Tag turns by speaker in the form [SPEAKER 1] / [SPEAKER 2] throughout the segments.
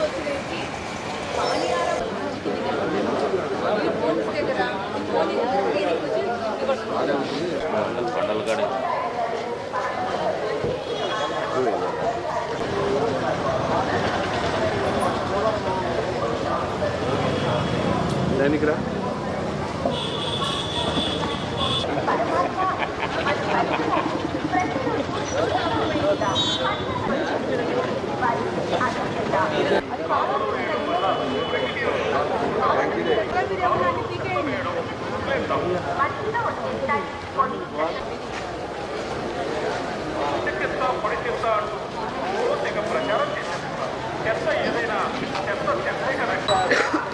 [SPEAKER 1] వచ్చినవి పానీయాల ఈ రివర్స్
[SPEAKER 2] పండలు కాడే
[SPEAKER 3] దానికిరా
[SPEAKER 1] మీరు ఎవరైనా పీకేయండి ఇక తాళాలు వేసుకొని పోయా పొగలు కొట్టండి మీరు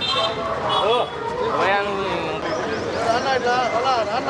[SPEAKER 1] అడ్డం నిలబడండి మీది షూలో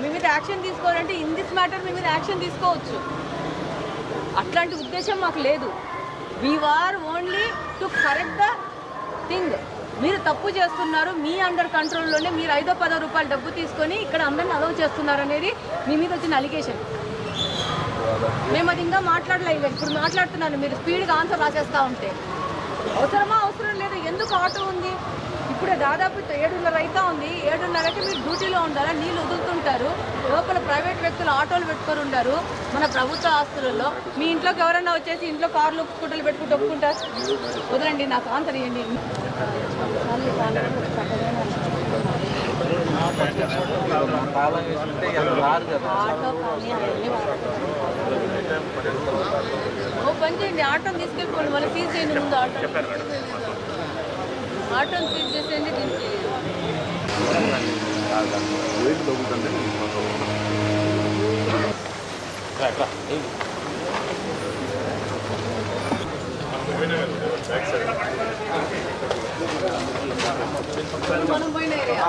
[SPEAKER 1] మీ మీద యాక్షన్ తీసుకోవాలంటే ఇన్ దిస్ మ్యాటర్ మీ మీద యాక్షన్ తీసుకోవచ్చు. అట్లాంటి ఉద్దేశం మాకు లేదు. We're only to correct the thing మీరు తప్పు చేస్తున్నారు మీ అండర్ కంట్రోల్లోనే మీరు ఐదో పదో రూపాయలు డబ్బు తీసుకొని ఇక్కడ అందరిని అలౌ చేస్తున్నారు అనేది మీ మీద వచ్చిన అలిగేషన్ మేము అది ఇంకా మాట్లాడలేదు ఇప్పుడు మాట్లాడుతున్నాను మీరు స్పీడ్గా ఆన్సర్ రాసేస్తూ ఉంటే. అవసరమా? అవసరం లేదు. ఎందుకు ఆటో ఉంది? ఇప్పుడే దాదాపు ఏడున్నర అయితే ఉంది. ఏడున్నరకి మీరు డ్యూటీలో ఉండాలా? నీళ్ళు వదులుతుంటారు. లోపల ప్రైవేట్ వ్యక్తులు ఆటోలు పెట్టుకొని ఉంటారు మన ప్రభుత్వ ఆస్తులలో. మీ ఇంట్లోకి ఎవరైనా వచ్చేసి ఇంట్లో కార్లు స్కూటర్లు పెట్టుకుంటూ ఒప్పుకుంటారు? వదలండి. నాకు ఆన్సర్ ఇవ్వండి ఆటో కానీ పని చేయండి ఆటోని తీసుకెళ్ళిపోండి. మళ్ళీ ఫీజు చేయండి ముందు ఆటో ఆటోని ఫీజు చేసేయండి దీనికి. మనం పోయిన ఏరియా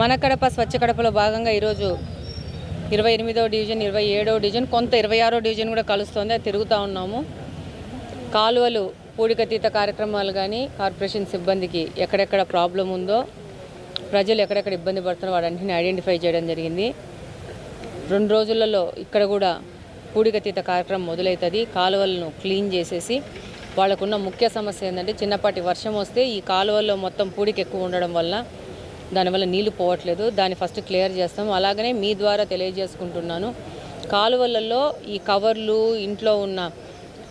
[SPEAKER 4] మన కడప స్వచ్ఛ కడపలో భాగంగా ఈరోజు ఇరవై ఎనిమిదవ డివిజన్ ఇరవై ఏడవ డివిజన్ కొంత ఇరవై ఆరో డివిజన్ కూడా కలుస్తుంది. అది తిరుగుతూ ఉన్నాము. కాలువలు పూడికతీత కార్యక్రమాలు కానీ కార్పొరేషన్ సిబ్బందికి ఎక్కడెక్కడ ప్రాబ్లం ఉందో ప్రజలు ఎక్కడెక్కడ ఇబ్బంది పడుతున్నారో వాటన్నింటిని ఐడెంటిఫై చేయడం జరిగింది. రెండు రోజులలో ఇక్కడ కూడా పూడికతీత కార్యక్రమం మొదలవుతుంది కాలువలను క్లీన్ చేసేసి వాళ్ళకున్న ముఖ్య సమస్య ఏంటంటే చిన్నపాటి వర్షం వస్తే ఈ కాలువల్లో మొత్తం పూడికి ఎక్కువ ఉండడం వల్ల దానివల్ల నీళ్ళు పోవట్లేదు. దాన్ని ఫస్ట్ క్లియర్ చేస్తాం. అలాగనే మీ ద్వారా తెలియజేసుకుంటున్నాను. కాలువలలో ఈ కవర్లు ఇంట్లో ఉన్న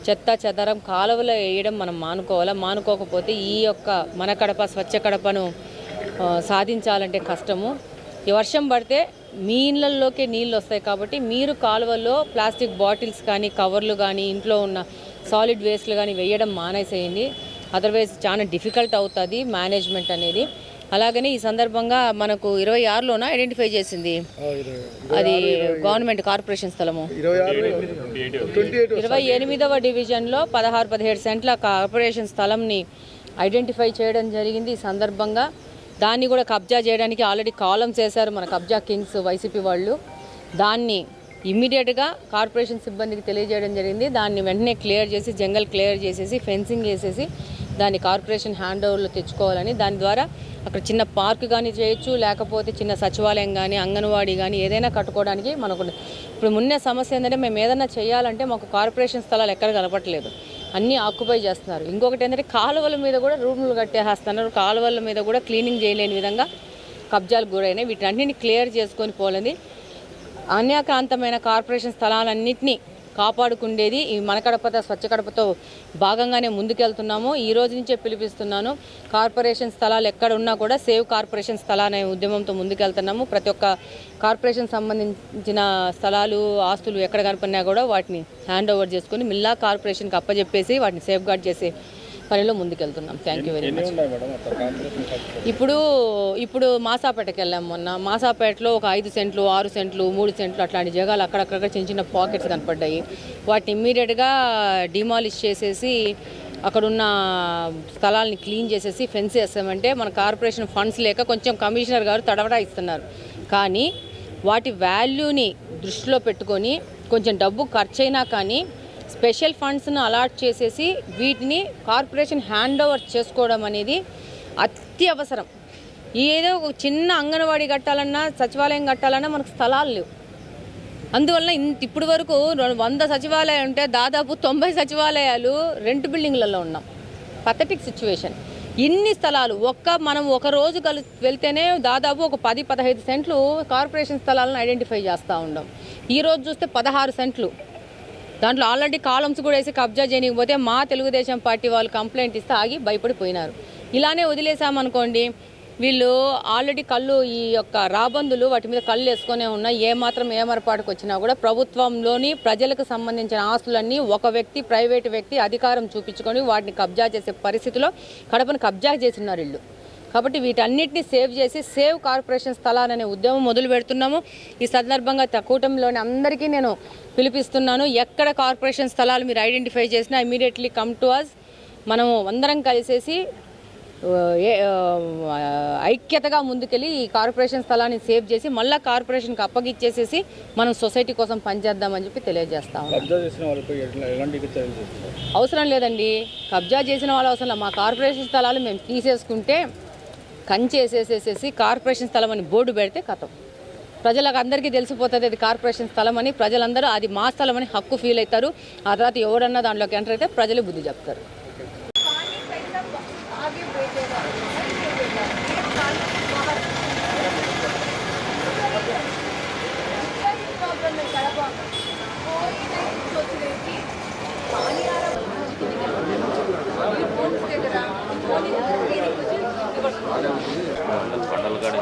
[SPEAKER 4] చెత్త చెదరం కాలువలో వేయడం మనం మానుకోవాలా? మానుకోకపోతే ఈ యొక్క మన కడప స్వచ్ఛ కడపను సాధించాలంటే కష్టము. ఈ వర్షం పడితే మీ ఇళ్ళల్లోకే నీళ్ళు వస్తాయి కాబట్టి మీరు కాలువల్లో ప్లాస్టిక్ బాటిల్స్ కానీ కవర్లు కానీ ఇంట్లో ఉన్న సాలిడ్ వేస్ట్లు కానీ వేయడం మానేసేయండి. అదర్వైజ్ చాలా డిఫికల్ట్ అవుతుంది మేనేజ్మెంట్ అనేది. అలాగనే ఈ సందర్భంగా మనకు ఇరవై ఆరులోన ఐడెంటిఫై చేసింది? అది గవర్నమెంట్ కార్పొరేషన్ స్థలము.
[SPEAKER 3] ఇరవై
[SPEAKER 4] ఎనిమిదవ డివిజన్లో పదహారు పదిహేడు సెంట్ల కార్పొరేషన్ స్థలంని ఐడెంటిఫై చేయడం జరిగింది. ఈ సందర్భంగా దాన్ని కూడా కబ్జా చేయడానికి ఆల్రెడీ కాలమ్స్ వేశారు మన కబ్జా కింగ్స్ వైసీపీ వాళ్ళు. దాన్ని ఇమ్మీడియట్గా కార్పొరేషన్ సిబ్బందికి తెలియజేయడం జరిగింది. దాన్ని వెంటనే క్లియర్ చేసి జంగల్ క్లియర్ చేసేసి ఫెన్సింగ్ వేసేసి దాన్ని కార్పొరేషన్ హ్యాండ్ ఓవర్లో తెచ్చుకోవాలని దాని ద్వారా అక్కడ చిన్న పార్క్ కానీ చేయొచ్చు లేకపోతే చిన్న సచివాలయం కానీ అంగన్వాడీ కానీ ఏదైనా కట్టుకోవడానికి మనకు ఇప్పుడు మున్నే సమస్య ఏంటంటే మేము ఏదైనా చేయాలంటే మాకు కార్పొరేషన్ స్థలాలు ఎక్కడ కలపట్లేదు అన్నీ ఆక్యుపై చేస్తున్నారు. ఇంకొకటి ఏంటంటే కాలువల మీద కూడా రూములు కట్టేస్తున్నారు కాలువల మీద కూడా క్లీనింగ్ చేయలేని విధంగా కబ్జాలు గురైనాయి. వీటన్నిటిని క్లియర్ చేసుకొని పోలేది. అన్యాకాంతమైన కార్పొరేషన్ స్థలాలన్నింటినీ కాపాడుకుండేది. ఈ మన కడపతో స్వచ్ఛ కడపతో భాగంగానే ముందుకెళ్తున్నాము. ఈ రోజు నుంచే పిలిపిస్తున్నాను. కార్పొరేషన్ స్థలాలు ఎక్కడ ఉన్నా కూడా సేవ్ కార్పొరేషన్ స్థలాలు అనే ఉద్యమంతో ముందుకెళ్తున్నాము. ప్రతి ఒక్క కార్పొరేషన్ సంబంధించిన స్థలాలు ఆస్తులు ఎక్కడ కనపడినా కూడా వాటిని హ్యాండ్ ఓవర్ చేసుకుని మిల్లా కార్పొరేషన్కి అప్పజెప్పేసి వాటిని సేఫ్ గార్డ్ చేసే పనిలో ముందుకెళ్తున్నాం. థ్యాంక్ యూ వెరీ మచ్ ఇప్పుడు ఇప్పుడు మాసాపేటకి వెళ్ళాం మొన్న. మాసాపేటలో ఒక ఐదు సెంట్లు ఆరు సెంట్లు మూడు సెంట్లు అట్లాంటి జగాలు అక్కడక్కడ చిన్న చిన్న పాకెట్స్ కనపడ్డాయి. వాటిని ఇమ్మీడియట్గా డిమాలిష్ చేసేసి అక్కడున్న స్థలాల్ని క్లీన్ చేసేసి ఫెన్స్ వేస్తామంటే మన కార్పొరేషన్ ఫండ్స్ లేక కొంచెం కమిషనర్ గారు తడవడా ఇస్తున్నారు. కానీ వాటి వాల్యూని దృష్టిలో పెట్టుకొని కొంచెం డబ్బు ఖర్చు అయినా కానీ స్పెషల్ ఫండ్స్ను అలాట్ చేసేసి వీటిని కార్పొరేషన్ హ్యాండ్ ఓవర్ చేసుకోవడం అనేది అత్యవసరం. ఏదో ఒక చిన్న అంగన్వాడీ కట్టాలన్నా సచివాలయం కట్టాలన్నా మనకు స్థలాలు లేవు. అందువల్ల ఇంత ఇప్పటి వరకు వంద సచివాలయాలు ఉంటే దాదాపు తొంభై సచివాలయాలు రెంట్ బిల్డింగ్లలో ఉన్నాం. Pathetic situation. ఇన్ని స్థలాలు ఒక్క మనం ఒక రోజు కలి వెళ్తేనే దాదాపు ఒక పది పదహైదు సెంట్లు కార్పొరేషన్ స్థలాలను ఐడెంటిఫై చేస్తూ ఉండం. ఈరోజు చూస్తే పదహారు సెంట్లు. దాంట్లో ఆల్రెడీ కాలమ్స్ కూడా వేసి కబ్జా చేయకపోతే మా తెలుగుదేశం పార్టీ వాళ్ళు కంప్లైంట్ ఇస్తే ఆగి భయపడిపోయినారు. ఇలానే వదిలేసామనుకోండి వీళ్ళు ఆల్రెడీ కళ్ళు ఈ యొక్క రాబందులు వాటి మీద కళ్ళు వేసుకునే ఉన్నాయి ఏమాత్రం ఏమరపాటుకు వచ్చినా కూడా ప్రభుత్వంలోని ప్రజలకు సంబంధించిన ఆస్తులన్నీ ఒక వ్యక్తి ప్రైవేటు వ్యక్తి అధికారం చూపించుకొని వాటిని కబ్జా చేసే పరిస్థితిలో కడపను కబ్జా చేసినారు వీళ్ళు. కాబట్టి వీటన్నిటిని సేవ్ చేసి సేవ్ కార్పొరేషన్ స్థలాలనే ఉద్యమం మొదలు పెడుతున్నాము. ఈ సందర్భంగా కూటమిలోని అందరికీ నేను పిలిపిస్తున్నాను ఎక్కడ కార్పొరేషన్ స్థలాలు మీరు ఐడెంటిఫై చేసినా ఇమీడియట్లీ కమ్ టు అస్. మనము అందరం కలిసేసి ఐక్యతగా ముందుకెళ్ళి ఈ కార్పొరేషన్ స్థలాన్ని సేవ్ చేసి మళ్ళీ కార్పొరేషన్కి అప్పగిచ్చేసేసి మనం సొసైటీ కోసం పనిచేద్దామని చెప్పి
[SPEAKER 5] చేస్తున్నారు?
[SPEAKER 4] అవసరం లేదండి. కబ్జా చేసిన వాళ్ళ అవసరం. మా కార్పొరేషన్ స్థలాలు మేము తీసేసుకుంటే కంచేసేసేసేసి కార్పొరేషన్ స్థలం అని బోర్డు పెడితే కథం. ప్రజలకు అందరికీ తెలిసిపోతుంది అది కార్పొరేషన్ స్థలం అని ప్రజలందరూ అది మా స్థలం అని హక్కు ఫీల్ అవుతారు. ఆ తర్వాత ఎవడన్నా దాంట్లోకి ఎంటర్ అయితే ప్రజలు బుద్ధి చెప్తారు
[SPEAKER 2] పండలు కాడే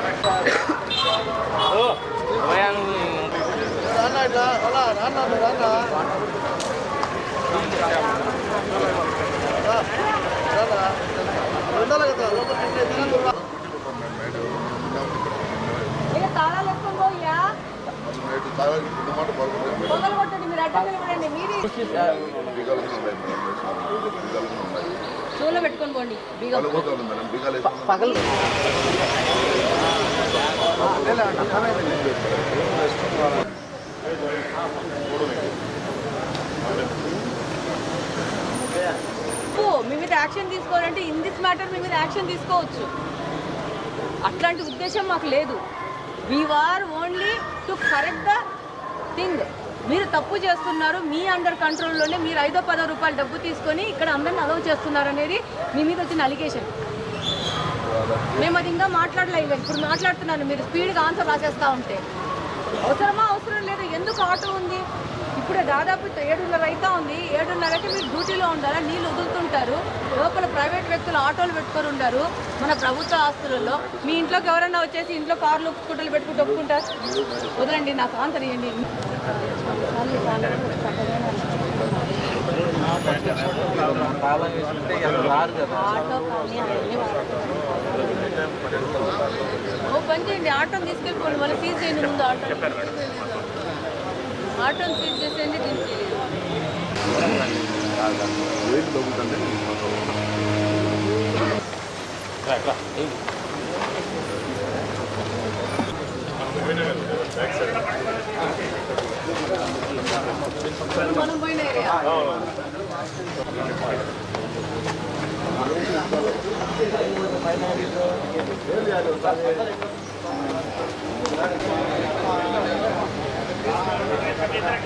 [SPEAKER 1] పెట్టుకొని పోండి
[SPEAKER 3] పగలు.
[SPEAKER 1] అర్థమైంది మీ మీద యాక్షన్ తీసుకోవాలంటే ఇన్ దిస్ మ్యాటర్ మీ మీద యాక్షన్ తీసుకోవచ్చు. అట్లాంటి ఉద్దేశం మాకు లేదు. We're only to correct the thing మీరు తప్పు చేస్తున్నారు మీ అండర్ కంట్రోల్లోనే మీరు ఐదో పదో రూపాయలు డబ్బు తీసుకొని ఇక్కడ అందరిని అలవ్ చేస్తున్నారు అనేది మీ మీద వచ్చిన అలిగేషన్ మేము అది ఇంకా మాట్లాడలేదు ఇప్పుడు మాట్లాడుతున్నాను మీరు స్పీడ్గా ఆన్సర్ రాసేస్తూ ఉంటే. అవసరమా అవసరం ఆటో ఉంది. ఇప్పుడే దాదాపు ఏడున్నర అయితే ఉంది. ఏడున్నరకి మీరు డ్యూటీలో ఉండాలా? నీళ్ళు వదులుతుంటారు. లోపల ప్రైవేట్ వ్యక్తులు ఆటోలు పెట్టుకొని ఉంటారు మన ప్రభుత్వ ఆస్తులలో. మీ ఇంట్లోకి ఎవరైనా వచ్చేసి ఇంట్లో కార్లు స్కూటర్లు పెట్టుకుంటూ ఒప్పుకుంటారు? వదలండి నాకు ఆన్సర్ ఇవ్వండి ఆటో ఓ పని చేయండి. ఆటోని తీసుకెళ్ళిపోండి. మళ్ళీ ఫీజు చేయండి ముందు ఆటో ఆటోని సీజ్ చేసేయండి దీనికి
[SPEAKER 3] వెయిట్ తగ్గుతుంటే
[SPEAKER 1] మనం పోయిన ఏరియా Gracias.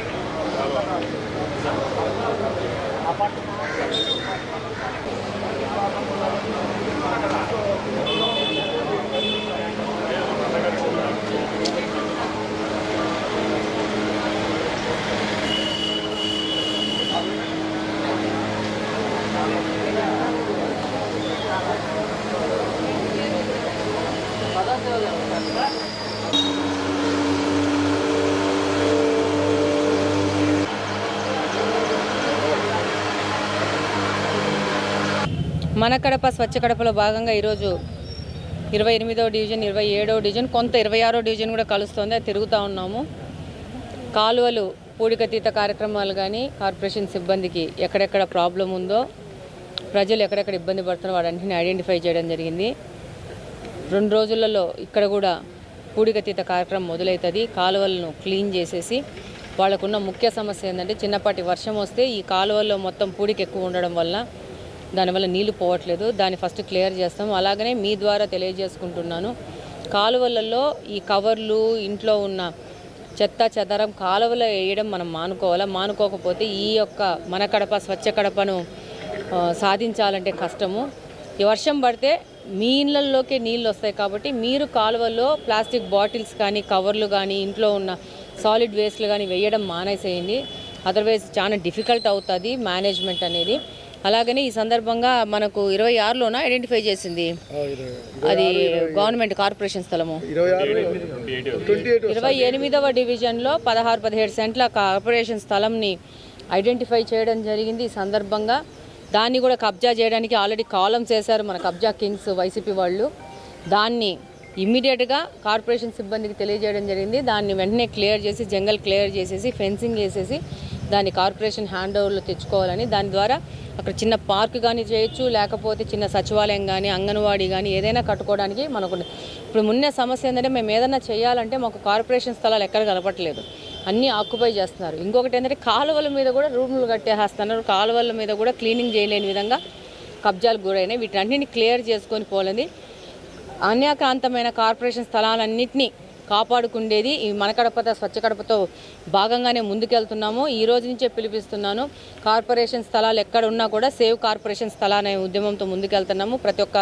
[SPEAKER 4] మన కడప స్వచ్ఛ కడపలో భాగంగా ఈరోజు ఇరవై ఎనిమిదవ డివిజన్ ఇరవై ఏడవ డివిజన్ కొంత ఇరవై ఆరో డివిజన్ కూడా కలుస్తుంది. అది తిరుగుతూ ఉన్నాము. కాలువలు పూడికతీత కార్యక్రమాలు కానీ కార్పొరేషన్ సిబ్బందికి ఎక్కడెక్కడ ప్రాబ్లం ఉందో ప్రజలు ఎక్కడెక్కడ ఇబ్బంది పడుతున్నారో వాటన్నింటిని ఐడెంటిఫై చేయడం జరిగింది. రెండు రోజులలో ఇక్కడ కూడా పూడికతీత కార్యక్రమం మొదలవుతుంది కాలువలను క్లీన్ చేసేసి వాళ్ళకున్న ముఖ్య సమస్య ఏంటంటే చిన్నపాటి వర్షం వస్తే ఈ కాలువల్లో మొత్తం పూడికి ఎక్కువ ఉండడం వల్ల దానివల్ల నీళ్ళు పోవట్లేదు. దాన్ని ఫస్ట్ క్లియర్ చేస్తాం. అలాగనే మీ ద్వారా తెలియజేసుకుంటున్నాను. కాలువలలో ఈ కవర్లు ఇంట్లో ఉన్న చెత్త చెదరం కాలువలో వేయడం మనం మానుకోవాలా? మానుకోకపోతే ఈ యొక్క మన కడప స్వచ్ఛ కడపను సాధించాలంటే కష్టము. ఈ వర్షం పడితే మీ ఇళ్ళల్లోకే నీళ్ళు వస్తాయి కాబట్టి మీరు కాలువల్లో ప్లాస్టిక్ బాటిల్స్ కానీ కవర్లు కానీ ఇంట్లో ఉన్న సాలిడ్ వేస్ట్లు కానీ వేయడం మానేసేయండి. అదర్వైజ్ చాలా డిఫికల్ట్ అవుతుంది మేనేజ్మెంట్ అనేది. అలాగనే ఈ సందర్భంగా మనకు ఇరవై ఆరులోన ఐడెంటిఫై చేసింది? అది గవర్నమెంట్ కార్పొరేషన్ స్థలము.
[SPEAKER 3] ఇరవై
[SPEAKER 4] ఎనిమిదవ డివిజన్లో పదహారు పదిహేడు సెంట్ల కార్పొరేషన్ స్థలంని ఐడెంటిఫై చేయడం జరిగింది ఈ సందర్భంగా. దాన్ని కూడా కబ్జా చేయడానికి ఆల్రెడీ కాలమ్స్ వేశారు మన కబ్జా కింగ్స్ వైసీపీ వాళ్ళు. దాన్ని ఇమ్మీడియట్గా కార్పొరేషన్ సిబ్బందికి తెలియజేయడం జరిగింది. దాన్ని వెంటనే క్లియర్ చేసి జంగల్ క్లియర్ చేసేసి ఫెన్సింగ్ వేసేసి దాన్ని కార్పొరేషన్ హ్యాండ్ ఓవర్లో తెచ్చుకోవాలని దాని ద్వారా అక్కడ చిన్న పార్క్ కానీ చేయొచ్చు లేకపోతే చిన్న సచివాలయం కానీ అంగన్వాడీ కానీ ఏదైనా కట్టుకోవడానికి మనకు ఇప్పుడు మున్నే సమస్య ఏంటంటే మేము ఏదైనా చేయాలంటే మాకు కార్పొరేషన్ స్థలాలు ఎక్కడ కనపట్లేదు అన్నీ ఆక్యుపై చేస్తున్నారు. ఇంకొకటి ఏంటంటే కాలువల మీద కూడా రూములు కట్టేస్తున్నారు కాలువల మీద కూడా క్లీనింగ్ చేయలేని విధంగా కబ్జాలు గురైనాయి. వీటన్నిటిని క్లియర్ చేసుకొని పోలేదు అన్యాకాంతమైన కార్పొరేషన్ స్థలాలన్నింటినీ కాపాడుకుండేది. ఈ మనకడపతో స్వచ్ఛ కడపతో భాగంగానే ముందుకెళ్తున్నాము. ఈ రోజు నుంచే పిలిపిస్తున్నాను. కార్పొరేషన్ స్థలాలు ఎక్కడ ఉన్నా కూడా సేవ్ కార్పొరేషన్ స్థలాలు అనే ఉద్యమంతో ముందుకెళ్తున్నాము. ప్రతి ఒక్క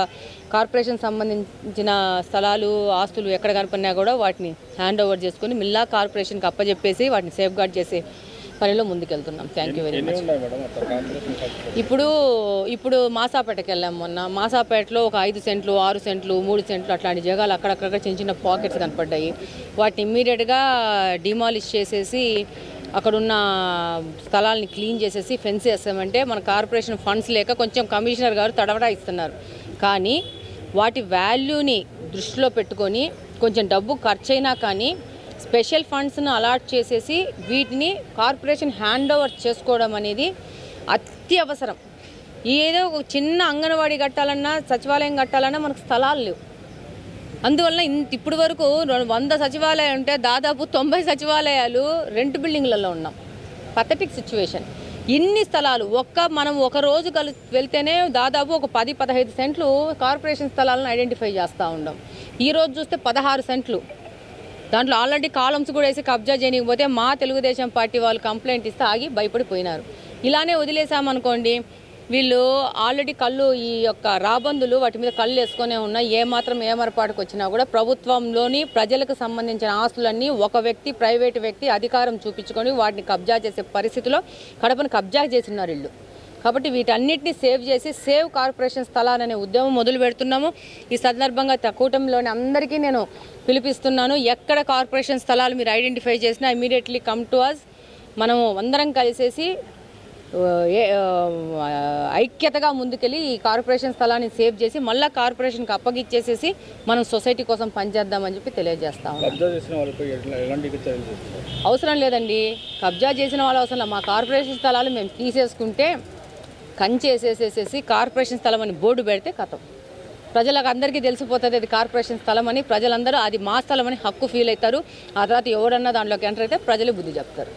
[SPEAKER 4] కార్పొరేషన్ సంబంధించిన స్థలాలు ఆస్తులు ఎక్కడ కనపడినా కూడా వాటిని హ్యాండ్ ఓవర్ చేసుకుని మిల్లా కార్పొరేషన్కి అప్పచెప్పేసి వాటిని సేఫ్ గార్డ్ చేసే పనిలో ముందుకెళ్తున్నాం. థ్యాంక్ యూ వెరీ మచ్
[SPEAKER 5] ఖర్చు
[SPEAKER 4] ఇప్పుడు ఇప్పుడు మాసాపేటకి వెళ్ళాం మొన్న. మాసాపేటలో ఒక ఐదు సెంట్లు ఆరు సెంట్లు మూడు సెంట్లు అట్లాంటి జగాలు అక్కడక్కడ చిన్న చిన్న పాకెట్స్ కనపడ్డాయి. వాటిని ఇమ్మీడియట్గా డిమాలిష్ చేసేసి అక్కడున్న స్థలాల్ని క్లీన్ చేసేసి ఫెన్స్ వేస్తామంటే మన కార్పొరేషన్ ఫండ్స్ లేక కొంచెం కమిషనర్ గారు తడవడా ఇస్తున్నారు. కానీ వాటి వాల్యూని దృష్టిలో పెట్టుకొని కొంచెం డబ్బు ఖర్చయినా కానీ స్పెషల్ ఫండ్స్ను అలాట్ చేసేసి వీటిని కార్పొరేషన్ హ్యాండ్ ఓవర్ చేసుకోవడం అనేది అత్యవసరం. ఏదో ఒక చిన్న అంగన్వాడీ కట్టాలన్నా సచివాలయం కట్టాలన్నా మనకు స్థలాలు లేవు. అందువల్ల ఇంత ఇప్పుడు వరకు రెండు వంద సచివాలయాలు ఉంటే దాదాపు తొంభై సచివాలయాలు రెంట్ బిల్డింగ్లలో ఉన్నాం. Pathetic situation. ఇన్ని స్థలాలు ఒక్క మనం ఒక రోజు కలి వెళ్తేనే దాదాపు ఒక పది పదహైదు సెంట్లు కార్పొరేషన్ స్థలాలను ఐడెంటిఫై చేస్తూ ఉండం. ఈ రోజు చూస్తే పదహారు సెంట్లు. దాంట్లో ఆల్రెడీ కాలమ్స్ కూడా వేసి కబ్జా చేయకపోతే మా తెలుగుదేశం పార్టీ వాళ్ళు కంప్లైంట్ ఇస్తే ఆగి భయపడిపోయినారు. ఇలానే వదిలేసామనుకోండి వీళ్ళు ఆల్రెడీ కళ్ళు ఈ యొక్క రాబందులు వాటి మీద కళ్ళు వేసుకునే ఉన్నాయి ఏమాత్రం ఏమరపాటుకు వచ్చినా కూడా ప్రభుత్వంలోని ప్రజలకు సంబంధించిన ఆస్తులన్నీ ఒక వ్యక్తి ప్రైవేటు వ్యక్తి అధికారం చూపించుకొని వాటిని కబ్జా చేసే పరిస్థితిలో కడపను కబ్జా చేసినారు వీళ్ళు. కాబట్టి వీటన్నిటిని సేవ్ చేసి సేవ్ కార్పొరేషన్ స్థలాలనే ఉద్యమం మొదలు పెడుతున్నాము. ఈ సందర్భంగా కూటమిలోని అందరికీ నేను పిలిపిస్తున్నాను ఎక్కడ కార్పొరేషన్ స్థలాలు మీరు ఐడెంటిఫై చేసినా ఇమీడియట్లీ కమ్ టు అస్ మనము అందరం కలిసేసి ఐక్యతగా ముందుకెళ్ళి ఈ కార్పొరేషన్ స్థలాన్ని సేవ్ చేసి మళ్ళీ కార్పొరేషన్కి అప్పగిచ్చేసేసి మనం సొసైటీ కోసం పనిచేద్దామని చెప్పి తెలియజేస్తా అవసరం లేదండి. కబ్జా చేసిన వాళ్ళ అవసరం. మా కార్పొరేషన్ స్థలాలు మేము తీసేసుకుంటే కంచి వేసేసేసేసి కార్పొరేషన్ స్థలం అని బోర్డు పెడితే కథం. ప్రజలకు అందరికీ తెలిసిపోతుంది అది కార్పొరేషన్ స్థలం అని ప్రజలందరూ అది మా స్థలం అని హక్కు ఫీల్ అవుతారు. ఆ తర్వాత ఎవడన్నా దాంట్లోకి ఎంటర్ అయితే ప్రజలు బుద్ధి చెప్తారు.